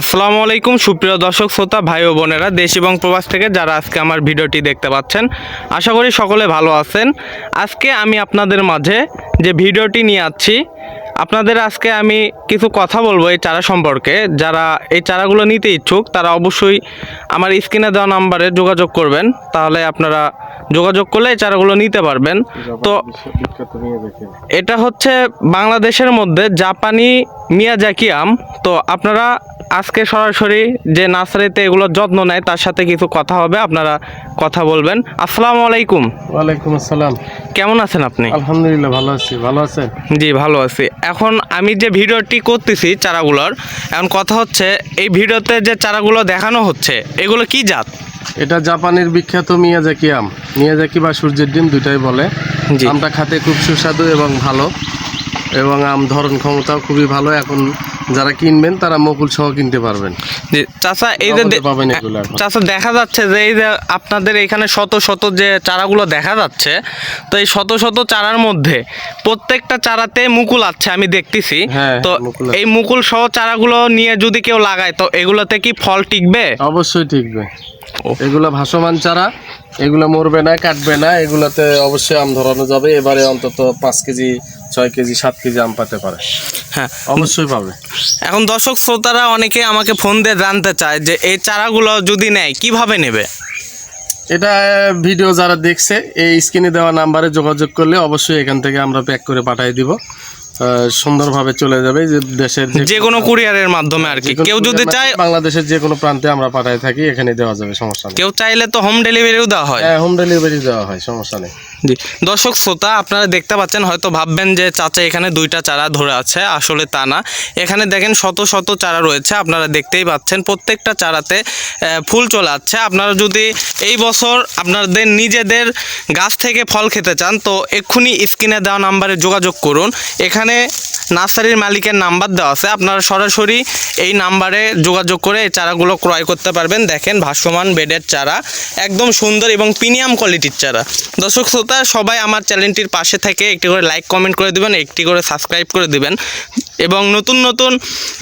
আসসালামু আলাইকুম, সুপ্রিয় দর্শক, শ্রোতা, ভাই ও বোনেরা, দেশ এবং প্রবাস থেকে যারা আজকে আমার ভিডিওটি দেখতে পাচ্ছেন, আশা করি সকলে ভালো আছেন। আজকে আমি আপনাদের মাঝে যে ভিডিওটি নিয়ে আসছি আপনাদের আজকে আমি কিছু কথা বলব এই চারা সম্পর্কে। যারা এই চারাগুলো নিতে ইচ্ছুক, তারা অবশ্যই আমার স্ক্রিনে দেওয়া নাম্বারে যোগাযোগ করবেন, তাহলে আপনারা যোগাযোগ করলে এই চারাগুলো নিতে পারবেন। তো এটা হচ্ছে বাংলাদেশের মধ্যে জাপানি মিয়াজাকি আম। তো আপনারা আজকে সরাসরি যে নার্সারিতে এগুলোর যত্ন নেয় তার সাথে কিছু কথা হবে আপনারা কথা বলবেন। আসসালামু আলাইকুম। ওয়ালাইকুম আসসালাম। কেমন আছেন আপনি? আলহামদুলিল্লাহ ভালো আছি। ভালো আছেন? জি ভালো আছি। এখন আমি যে ভিডিওটি করতেছি চারাগুলোর এখন কথা হচ্ছে এই ভিডিওতে যে চারাগুলো দেখানো হচ্ছে এগুলো কি জাত? এটা জাপানের বিখ্যাত মিয়াজাকি আম। মিয়াজাকি বা সূর্যের ডিম দুটাই বলে। আমটা খাতে খুব সুস্বাদু এবং ভালো। এবং আম ধরন ক্ষমতাও খুবই ভালো। এখন যারা কিনবেন তারা মকুল সহ কিনতে পারবেন জি চাচা এই যে পাবেন এগুলো এখন। চাচা দেখা যাচ্ছে যে এই যে আপনাদের এখানে শত শত যে চারাগুলো দেখা যাচ্ছে তো এই শত শত চারার মধ্যে প্রত্যেকটা চারাতে মুকুল আছে আমি দেখতেছি হ্যাঁ, তো মুকুল আছে। এই মুকুল সহ চারাগুলো নিয়ে যদি কেউ লাগায় তো এগুলোতে কি ফল টিকবে অবশ্যই টিকবে ও। এগুলো ভাসমান চারা এগুলো মরবে না কাটবে না এগুলোতে অবশ্যই আম ধরানো যাবে এবারে অন্তত পাঁচ কেজি ছয় কেজি সাত কেজি আম পাতে পারে। হ্যাঁ। অবশ্যই পাবে। এখন দর্শক শ্রোতারা অনেকে আমাকে ফোন দিয়ে জানতে চায় যে এই চারাগুলো যদি নেয় কীভাবে নেবে? এটা ভিডিও যারা দেখছে এই স্ক্রিনে দেওয়া নাম্বারে যোগাযোগ করলে অবশ্যই এখান থেকে আমরা প্যাক করে পাঠিয়ে দিব। সুন্দরভাবে চলে যাবে যে দেশের যে কোনো কুরিয়ারের মাধ্যমে আর কি। কেউ যদি চায় বাংলাদেশের যে কোনো প্রান্তে আমরা পাঠাই থাকি এখানে দেওয়া যাবে সমস্যা নেই। কেউ চাইলে তো হোম ডেলিভারিও দেওয়া হয়। হ্যাঁ হোম ডেলিভারি দেওয়া হয় সমস্যা নেই। জি। দর্শক শ্রোতা আপনারা দেখতে পাচ্ছেন হয়তো ভাববেন যে চাচা এখানে দুইটা চারা ধরে আছে আসলে তা না। এখানে দেখেন শত শত চারা রয়েছে আপনারা দেখতেই পাচ্ছেন প্রত্যেকটা চারাতে ফুল চলে আসছে। আপনারা যদি এই বছর আপনাদের নিজেদের গাছ থেকে ফল খেতে চান তো এক্ষুনি স্ক্রিনে দেওয়া নাম্বারে যোগাযোগ করুন। এখানে নার্সারির মালিকের নাম্বার দেওয়া আছে। আপনারা সরাসরি এই নাম্বারে যোগাযোগ করে এই চারাগুলো ক্রয় করতে পারবেন। দেখেন ভাসমান বেডের চারা, একদম সুন্দর এবং প্রিমিয়াম কোয়ালিটির চারা। দর্শক শ্রোতা, সবাই আমার চ্যানেলটির পাশে থেকে একটি করে লাইক, কমেন্ট করে দিবেন, একটি করে সাবস্ক্রাইব করে দেবেন এবং নতুন নতুন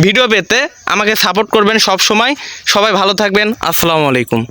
ভিডিও পেতে আমাকে সাপোর্ট করবেন সব সময় সবাই ভালো থাকবেন। আসসালামু আলাইকুম।